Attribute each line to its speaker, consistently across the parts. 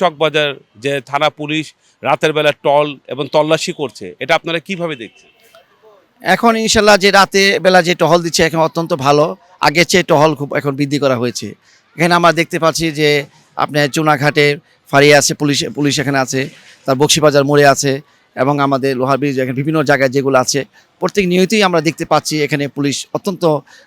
Speaker 1: চকবাজার যে থানা পুলিশ, রাতের বেলা টল এবং তল্লাশি করছে, এটা আপনারা কীভাবে দেখছেন?
Speaker 2: এখন ইনশাল্লাহ যে রাতে বেলা যে টহল দিচ্ছে, এখন অত্যন্ত ভালো। আগের চেয়ে টহল খুব এখন বৃদ্ধি করা হয়েছে। এখানে আমরা দেখতে পাচ্ছি যে আপনার চুনাঘাটে ফাঁড়িয়ে আছে, পুলিশ পুলিশ এখানে আছে, তার বক্সিবাজার মোড়ে আছে, এবং আমাদের লোহার ব্রিজ, এখানে বিভিন্ন জায়গায় যেগুলো আছে। প্রত্যেক নিয়তেই আমরা দেখতে পাচ্ছি, এখানে পুলিশ অত্যন্ত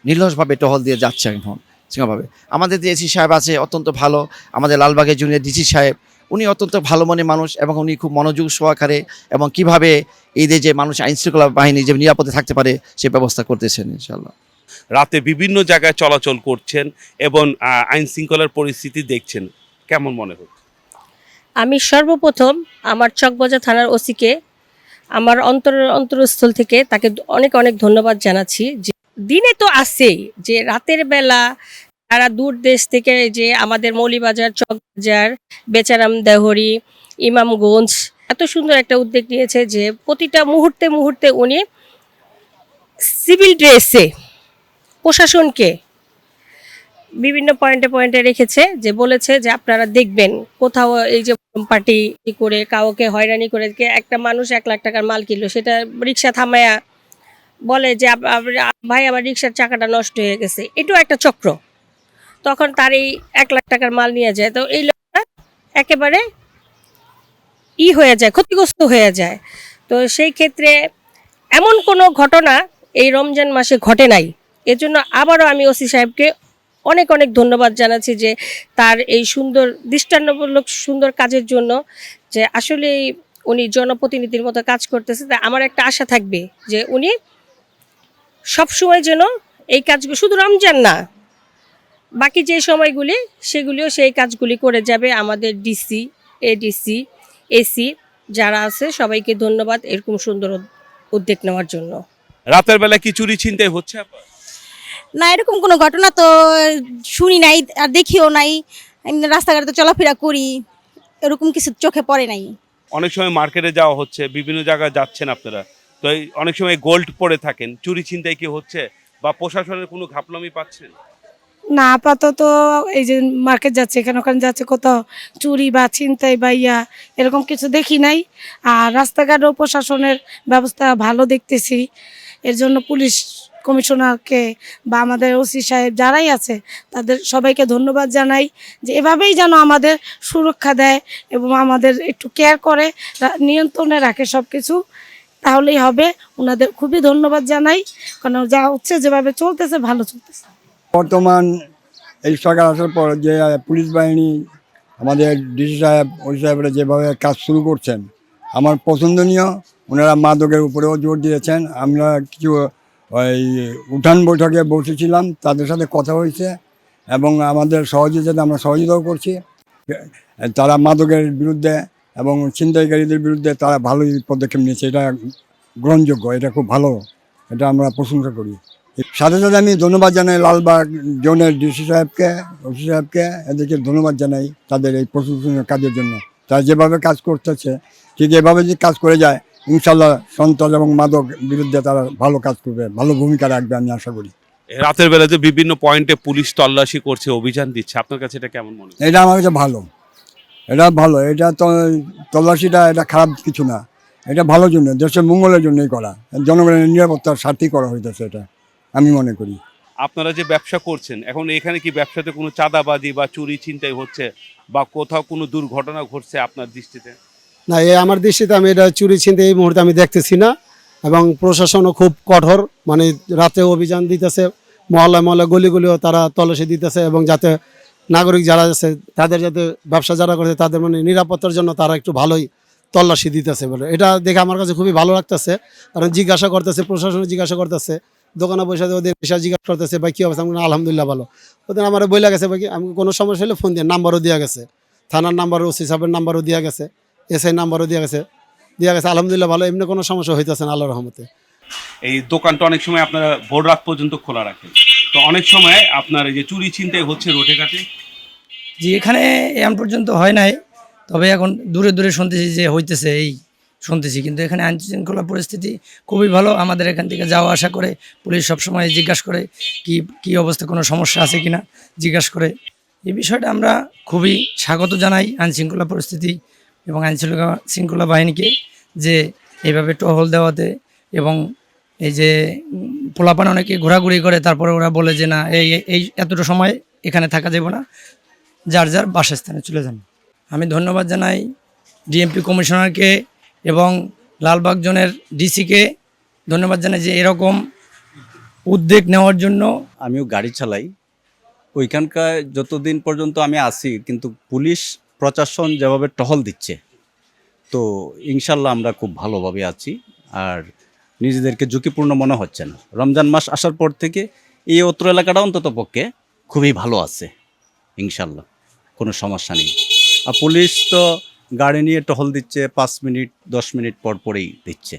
Speaker 2: নির্লসভাবে টহল দিয়ে যাচ্ছে এখন। সিংহভাবে আমাদের যে এসি সাহেব আছে অত্যন্ত ভালো। আমাদের লালবাগের জুনিয়র ডিসি সাহেব উনি অত্যন্ত ভালো মনে মানুষ এবং উনি খুব মনোযোগ সহকারে এবং কীভাবে এই যে মানুষ আইন শৃঙ্খলা বাহিনী যে নিরাপদে থাকতে পারে সে ব্যবস্থা করতেছেন ইনশাল্লাহ
Speaker 1: রাতে বিভিন্ন জায়গায় চলাচল করছেন এবং আহ, আইন শৃঙ্খলার পরিস্থিতি দেখছেন। কেমন মনে হচ্ছে?
Speaker 3: আমি সর্বপ্রথম আমার চকবাজার থানার ওসিকে আমার অন্তর অন্তরস্থল থেকে তাকে অনেক অনেক ধন্যবাদ জানাচ্ছি যে দিনে তো আছেই যে রাতের বেলা তারা দূর দেশ থেকে যে আমাদের মৌলিবাজার, চকবাজার, বেচারাম, দেহরি, ইমামগঞ্জ এত সুন্দর একটা উদ্যোগ নিয়েছে যে প্রতিটা মুহূর্তে মুহূর্তে উনি সিভিল ড্রেসে প্রশাসনকে বিভিন্ন পয়েন্টে পয়েন্টে রেখেছে যে বলেছে যে আপনারা দেখবেন কোথাও এই যে পার্টি করে, কাউকে হয়রানি করে একটা মানুষ এক লাখ টাকার মাল কিনলো, সেটা রিক্সা থামায়া বলে যে ভাই, আমার রিক্সার চাকাটা নষ্ট হয়ে গেছে। এটাও একটা চক্র। তখন তার এই এক লাখ টাকার মাল নিয়ে যায়। তো এই লোকটা একেবারে ই হয়ে যায়, ক্ষতিগ্রস্ত হয়ে যায়। তো সেই ক্ষেত্রে এমন কোনো ঘটনা এই রমজান মাসে ঘটে নাই। এজন্য আবারও আমি ওসি সাহেবকে অনেক অনেক ধন্যবাদ জানাচ্ছি যে, তার এই সুন্দর, দৃষ্টান্তমূলক, সুন্দর কাজের জন্য যে আসলে উনি জনপ্রতিনিধির মতো কাজ করতেছে। তা আমার একটা আশা থাকবে যে, উনি সবসময় যেন এই কাজগুলো শুধু রমজান না বাকি যে সময়গুলি সেগুলিও সেই কাজগুলি করে যাবে আমাদের ডিসি এডিসি এসি যারা আছে সবাইকে ধন্যবাদ এরকম সুন্দর উদ- উদ্যোগ নেওয়ার জন্য।
Speaker 1: রাতের বেলা কি চুরি ছিনতাই হচ্ছে
Speaker 4: না এরকম কোনো ঘটনা তো শুনি নাই আর দেখিও নাই। এমনি রাস্তাঘাটে তো চলাফেরা করি এরকম কিছু চোখে পড়ে নাই।
Speaker 1: অনেক সময় মার্কেটে যাওয়া হচ্ছে বিভিন্ন জায়গায় যাচ্ছেন আপনারা। তো অনেক সময় গোল্ড পরে থাকেন, চুরি ছিনতাই কি হচ্ছে বা প্রশাসনের কোনো ঘাপলামি পাচ্ছেন?
Speaker 5: না, আপাতত এই যে মার্কেট যাচ্ছে, এখানে ওখানে যাচ্ছে, কোথাও চুরি বা ছিনতাই বা ইয়া, এরকম কিছু দেখি নাই। আর রাস্তাঘাটও প্রশাসনের ব্যবস্থা ভালো দেখতেছি। এর জন্য পুলিশ কমিশনারকে বা আমাদের ওসি সাহেব যারাই আছে, তাদের সবাইকে ধন্যবাদ জানাই যে এভাবেই যেন আমাদের সুরক্ষা দেয় এবং আমাদের একটু কেয়ার করে নিয়ন্ত্রণে রাখে সব কিছু তাহলেই হবে। ওনাদের খুবই ধন্যবাদ জানাই। কারণ যা হচ্ছে, যেভাবে চলতেছে, ভালো চলতেছে।
Speaker 6: বর্তমান এই সরকার আসার পর যে পুলিশ বাহিনী, আমাদের ডিসি সাহেব, ওসি সাহেবরা যেভাবে কাজ শুরু করছেন, আমার পছন্দনীয়, ওনারা মাদকের উপরেও জোর দিয়েছেন। আমরা কিছু, ওই উঠান বৈঠকে বসেছিলাম, তাদের সাথে কথা হয়েছে এবং আমাদের সহযোগিতা আমরা সহযোগিতাও করছি। তারা মাদকের বিরুদ্ধে এবং ছিনতাইকারীদের বিরুদ্ধে তারা ভালোই পদক্ষেপ নিয়েছে এটা গ্রহণযোগ্য এটা খুব ভালো এটা আমরা প্রশংসা করি। সাথে সাথে আমি ধন্যবাদ জানাই লালবাগ জোনের ডিসি সাহেবকে ওসি সাহেবকে এদেরকে ধন্যবাদ জানাই তাদের এই প্রশংসনীয় কাজের জন্য। তারা যেভাবে কাজ করতেছে ঠিক এভাবে যদি কাজ করে যায় ইনশাল্লাহ সন্ত্রাস এবং মাদক বিরুদ্ধে তারা ভালো কাজ করবে ভালো ভূমিকা রাখবে আমি আশা করি।
Speaker 1: রাতের বেলাতে বিভিন্ন পয়েন্টে পুলিশ তল্লাশি করছে অভিযান দিচ্ছে। আপনার কাছে এটা কেমন মনে হয়?
Speaker 6: এটা আমার কাছে ভালো। এটা ভালো এটা তো তল্লাশিটা এটা খারাপ কিছু না। এটা ভালোর জন্য দেশের মঙ্গলের জন্যই করা। জনগণের নিরাপত্তার স্বার্থেই করা হইতেছে এটা আমি মনে করি।
Speaker 1: আপনারা যে ব্যবসা করছেন এখন এখানে কি ব্যবসাতে কোনো চাঁদাবাজি বা চুরি ছিনতাই হচ্ছে বা কোথাও কোনো দুর্ঘটনা ঘটছে আপনার দৃষ্টিতে?
Speaker 7: না এ আমার দৃষ্টিতে আমি এটা চুরি ছিনতে এই মুহূর্তে আমি দেখতেছি না এবং প্রশাসনও খুব কঠোর মানে রাতে অভিযান দিতেছে মহল্লায় মহল্লায় গলি গলিও তারা তল্লাশি দিতেছে এবং যাতে নাগরিক যারা আছে তাদের যাতে ব্যবসা যারা করছে তাদের মানে নিরাপত্তার জন্য তারা একটু ভালোই তল্লাশি দিতেছে বলে। এটা দেখে আমার কাছে খুবই ভালো লাগতেছে। কারণ জিজ্ঞাসা করতেছে প্রশাসন জিজ্ঞাসা করতেছে দোকানে বসে ওদের পেশা জিজ্ঞাসা করতেছে ভাই কী অবস্থা? আলহামদুলিল্লাহ ভালো। ওদের আমার বইলা গেছে কি, আমি কোনো সমস্যা হলে ফোন দিয়ে নাম্বারও দেওয়া গেছে। থানার নাম্বারও ওসি সাহেবের নাম্বারও দেওয়া গেছে এসআই নাম্বারও দেওয়া গেছে দেওয়া গেছে আলহামদুলিল্লাহ ভালো। এমনি কোনো সমস্যা হইতেছে না আল্লাহ রহমতে।
Speaker 1: এই দোকানটা অনেক সময় আপনারা ভোর রাত পর্যন্ত খোলা রাখেন। তো অনেক সময় আপনার এই যে চুরি ছিনতাই হচ্ছে রোডে ঘাটে।
Speaker 8: জি, এখানে এখন পর্যন্ত হয় নাই। তবে এখন দূরে দূরে শুনতেছি যে হইতেছে, এই শুনতেছি। কিন্তু এখানে আইন শৃঙ্খলা পরিস্থিতি খুবই ভালো। আমাদের এখান থেকে যাওয়া আসা করে পুলিশ সবসময় জিজ্ঞাসা করে কি কি অবস্থা, কোনো সমস্যা আছে কি না জিজ্ঞাসা করে। এই বিষয়টা আমরা খুবই স্বাগত জানাই আইনশৃঙ্খলা পরিস্থিতি এবং আইনশৃঙ্খলা শৃঙ্খলা বাহিনীকে যে এইভাবে টহল দেওয়াতে এবং এই যে, পোলাপান অনেকে ঘোরাঘুরি করে, তারপরে ওরা বলে যে, না, এই এই এতটা সময় এখানে থাকা যাবে না। যার যার বাসস্থানে চলে যান। আমি ধন্যবাদ জানাই ডিএমপি কমিশনারকে এবং লালবাগ জোনের ডিসিকে। ধন্যবাদ জানাই যে এরকম উদ্যোগ নেওয়ার জন্য।
Speaker 9: আমিও গাড়ি চালাই। ওইখানকার যতদিন পর্যন্ত আমি আসি কিন্তু পুলিশ প্রশাসন যেভাবে টহল দিচ্ছে, তো ইনশাল্লাহ আমরা খুব ভালোভাবে আছি। আর নিজেদেরকে ঝুঁকিপূর্ণ মনে হচ্ছে না। রমজান মাস আসার পর থেকে এই অত্র এলাকাটা অন্তত পক্ষে খুবই ভালো আছে ইনশাল্লাহ কোনো সমস্যা নেই। আর পুলিশ তো গাড়ি নিয়ে টহল দিচ্ছে, পাঁচ মিনিট, দশ মিনিট পর পরেই দিচ্ছে।